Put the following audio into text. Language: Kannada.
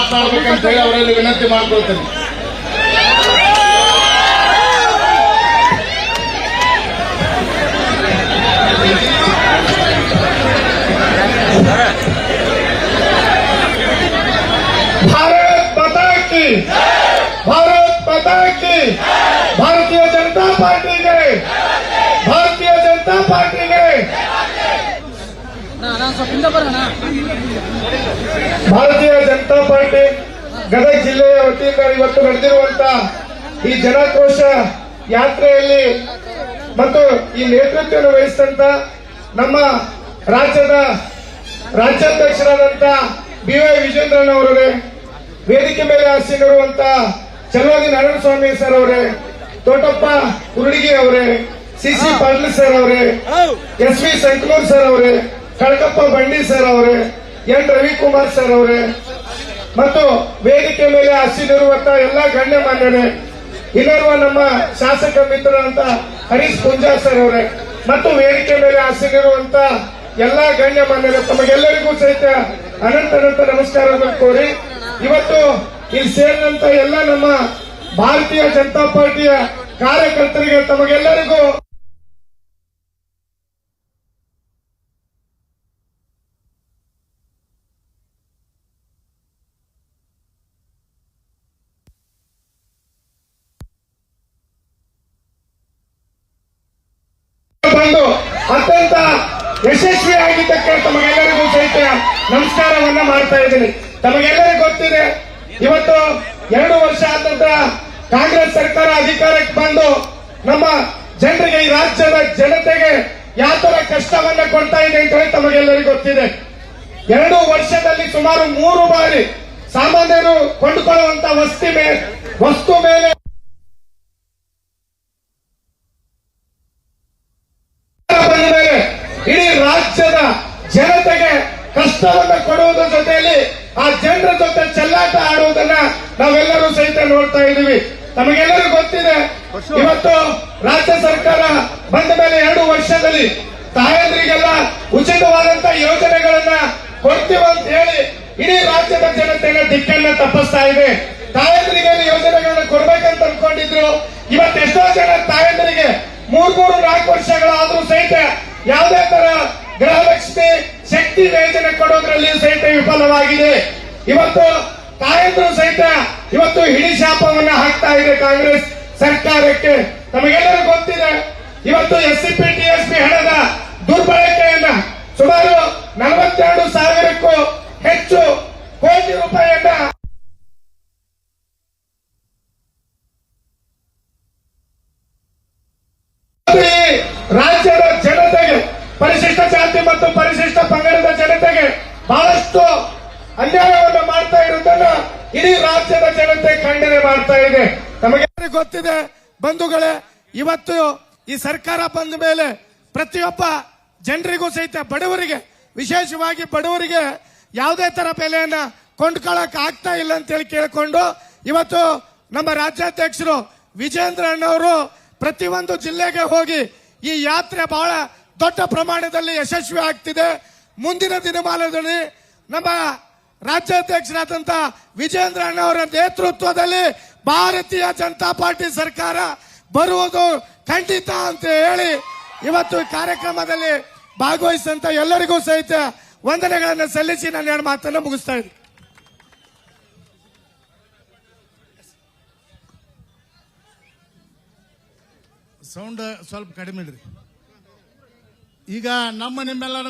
ಮಾತನಾಡ್ಬೇಕಂತ ಹೇಳಿ ಅವರಲ್ಲಿ ವಿನಂತಿ ಮಾಡ್ಕೊಳ್ತೇನೆ भारत माता की भारत माता की भारतीय जनता पार्टी के भारतीय जनता पार्टी ಭಾರತೀಯ ಜನತಾ ಪಾರ್ಟಿ ಗದಗ ಜಿಲ್ಲೆಯ ವತಿಯಿಂದ ಇವತ್ತು ನಡೆದಿರುವಂತ ಈ ಜನಾಕ್ರೋಶ ಯಾತ್ರೆಯಲ್ಲಿ ಮತ್ತು ಈ ನೇತೃತ್ವವನ್ನು ವಹಿಸಿದಂತ ನಮ್ಮ ರಾಜ್ಯದ ರಾಜ್ಯಾಧ್ಯಕ್ಷರಾದಂತ ಬಿ ವೈ ವಿಜೇಂದ್ರನವರೇ ವೇದಿಕೆ ಮೇಲೆ ಆಸೀನರುವಂತ ಚಲವಾದಿ ನಾರಾಯಣಸ್ವಾಮಿ ಸರ್ ಅವರೇ, ತೋಟಪ್ಪ ಕುರುಡಿಗಿ ಅವರೇ, ಸಿ ಸಿ ಪಾಟೀಲ್ ಸರ್ ಅವರೇ, ಎಸ್ ವಿ ಸಂಕನೂರ್ ಸರ್ ಅವರೇ ಕಳಕಪ್ಪ ಬಂಡಿ ಸರ್ ಅವರೇ, ಎನ್ ರವಿಕುಮಾರ್ ಸರ್ ಅವರೇ, ಮತ್ತು ವೇದಿಕೆ ಮೇಲೆ ಹಸಿದಿರುವಂತ ಎಲ್ಲ ಗಣ್ಯಮಾನ್ಯರೇ ಇನ್ನೋರ್ವ ನಮ್ಮ ಶಾಸಕ ಮಿತ್ರರಂತ ಹರೀಶ್ ಪುಂಜಾ ಸರ್ ಅವರೇ, ಮತ್ತು ವೇದಿಕೆ ಮೇಲೆ ಹಸಿದಿರುವಂತ ಎಲ್ಲಾ ಗಣ್ಯಮಾನ್ಯರೇ ತಮಗೆಲ್ಲರಿಗೂ ಸಹಿತ ಅನಂತ ಅನಂತ ನಮಸ್ಕಾರಗಳು ಕೋರಿ, ಇವತ್ತು ಇಲ್ಲಿ ಸೇರಿದಂತ ಎಲ್ಲ ನಮ್ಮ ಭಾರತೀಯ ಜನತಾ ಪಾರ್ಟಿಯ ಕಾರ್ಯಕರ್ತರಿಗೆ ತಮಗೆಲ್ಲರಿಗೂ ಯಶಸ್ವಿಯಾಗಿದ್ದಕ್ಕೆ ತಮಗೆಲ್ಲರಿಗೂ ಸಹಿತ ನಮಸ್ಕಾರವನ್ನ ಮಾಡ್ತಾ ಇದ್ದೀನಿ. ತಮಗೆಲ್ಲರಿಗೂ ಗೊತ್ತಿದೆ, ಇವತ್ತು ಎರಡು ವರ್ಷ ಆದ ಕಾಂಗ್ರೆಸ್ ಸರ್ಕಾರ ಅಧಿಕಾರಕ್ಕೆ ಬಂದು ನಮ್ಮ ಜನರಿಗೆ, ಈ ರಾಜ್ಯದ ಜನತೆಗೆ ಯಾವ ತರ ಕಷ್ಟವನ್ನ ಕೊಡ್ತಾ ಇದೆ ಅಂತ ಹೇಳಿ ತಮಗೆಲ್ಲರಿಗೂ ಗೊತ್ತಿದೆ. ಎರಡು ವರ್ಷದಲ್ಲಿ ಸುಮಾರು ಮೂರು ಬಾರಿ ಸಾಮಾನ್ಯರು ಕೊಂಡುಕೊಳ್ಳುವಂತ ವಸ್ತಿ ಮೇಲೆ ವಸ್ತು ಮೇಲೆ ಬಂದ ಮೇಲೆ ಇಡೀ ರಾಜ್ಯದ ಜನತೆಗೆ ಕಷ್ಟವನ್ನ ಕೊಡುವುದರ ಜೊತೆಯಲ್ಲಿ ಆ ಜನರ ಜೊತೆ ಚೆಲ್ಲಾಟ ಆಡುವುದನ್ನ ನಾವೆಲ್ಲರೂ ಸಹಿತ ನೋಡ್ತಾ ಇದ್ದೀವಿ. ನಮಗೆಲ್ಲರೂ ಗೊತ್ತಿದೆ, ಇವತ್ತು ರಾಜ್ಯ ಸರ್ಕಾರ ಬಂದ ಮೇಲೆ ಎರಡು ವರ್ಷದಲ್ಲಿ ತಾಯಂದ್ರಿಗೆಲ್ಲ ಉಚಿತವಾದಂತ ಯೋಜನೆಗಳನ್ನ ಕೊಡ್ತೀವಿ ಅಂತ ಹೇಳಿ ಇಡೀ ರಾಜ್ಯದ ಜನತೆಯ ದಿಕ್ಕನ್ನ ತಪ್ಪಿಸ್ತಾ ಇದೆ. ತಾಯಂದ್ರಿಗೆ ಯೋಜನೆಗಳನ್ನ ಕೊಡ್ಬೇಕಂತ ಅನ್ಕೊಂಡಿದ್ರು. ಇವತ್ತೆಷ್ಟೋ ಜನ ತಾಯಂದ್ರಿಗೆ ಮೂರ್, ಮೂರು, ನಾಲ್ಕು ವರ್ಷಗಳಾದ್ರೂ ಸಹಿತ ಯಾವುದೇ ತರ ಗೃಹಲಕ್ಷ್ಮಿ ಶಕ್ತಿ ಯೋಜನೆ ಕೊಡೋದ್ರಲ್ಲಿ ಸಹಿತ ವಿಫಲವಾಗಿದೆ. ಇವತ್ತು ತಾಯಂದ್ರು ಸಹಿತ ಇವತ್ತು ಹಿಡಿ ಶಾಪವನ್ನ ಹಾಕ್ತಾ ಇದೆ ಕಾಂಗ್ರೆಸ್ ಸರ್ಕಾರಕ್ಕೆ. ನಮಗೆಲ್ಲರೂ ಗೊತ್ತಿದೆ, ಇವತ್ತು S C P T S P ಹಣದ ದುರ್ಬಳಕೆಯನ್ನ ಸುಮಾರು ನಲವತ್ತೆರಡು ಸಾವಿರಕ್ಕೂ ಹೆಚ್ಚು ಕೋಟಿ ರೂಪಾಯಿಯನ್ನ ಈ ರಾಜ್ಯದ ಜನತೆಗೆ ಪರಿಶಿಷ್ಟ ಜಾತಿ ಮತ್ತು ಪರಿಶಿಷ್ಟ ಪಂಗಡದ ಜನತೆಗೆ ಬಹಳಷ್ಟು ಅನ್ಯಾಯವನ್ನು ಮಾಡ್ತಾ ಇರುವುದನ್ನ ಇಡೀ ರಾಜ್ಯದ ಜನತೆ ಖಂಡನೆ ಮಾಡ್ತಾ ಇದೆ. ನಮಗೆ ಗೊತ್ತಿದೆ, ಬಂಧುಗಳೇ, ಇವತ್ತು ಈ ಸರ್ಕಾರ ಬಂದ ಮೇಲೆ ಪ್ರತಿಯೊಬ್ಬ ಜನರಿಗೂ ಸಹಿತ ಬಡವರಿಗೆ, ವಿಶೇಷವಾಗಿ ಬಡವರಿಗೆ ಯಾವುದೇ ತರ ಬೆಲೆಯನ್ನ ಕೊಂಡ್ಕೊಳ್ಳಕ್ ಆಗ್ತಾ ಇಲ್ಲ ಅಂತ ಹೇಳಿ ಕೇಳಿಕೊಂಡು ಇವತ್ತು ನಮ್ಮ ರಾಜ್ಯಾಧ್ಯಕ್ಷರು ವಿಜೇಂದ್ರ ಅಣ್ಣವರು ಪ್ರತಿಯೊಂದು ಜಿಲ್ಲೆಗೆ ಹೋಗಿ ಈ ಯಾತ್ರೆ ಬಹಳ ದೊಡ್ಡ ಪ್ರಮಾಣದಲ್ಲಿ ಯಶಸ್ವಿ ಆಗ್ತಿದೆ. ಮುಂದಿನ ದಿನಮಾನದಲ್ಲಿ ನಮ್ಮ ರಾಜ್ಯಾಧ್ಯಕ್ಷರಾದಂತ ವಿಜೇಂದ್ರ ಅಣ್ಣವರ ನೇತೃತ್ವದಲ್ಲಿ ಭಾರತೀಯ ಜನತಾ ಪಾರ್ಟಿ ಸರ್ಕಾರ ಬರುವುದು ಖಂಡಿತ ಅಂತ ಹೇಳಿ ಇವತ್ತು ಕಾರ್ಯಕ್ರಮದಲ್ಲಿ ಭಾಗವಹಿಸಿದಂತ ಎಲ್ಲರಿಗೂ ಸಹಿತ ವಂದನೆಗಳನ್ನು ಸಲ್ಲಿಸಿ ನಾನು ಎರಡು ಮಾತನ್ನು ಮುಗಿಸ್ತಾ ಇದ್ದೀನಿ. ಸೌಂಡ್ ಸ್ವಲ್ಪ ಕಡಿಮೆ ಇಡ್ರಿ. ಈಗ ನಮ್ಮ ನಿಮ್ಮೆಲ್ಲರ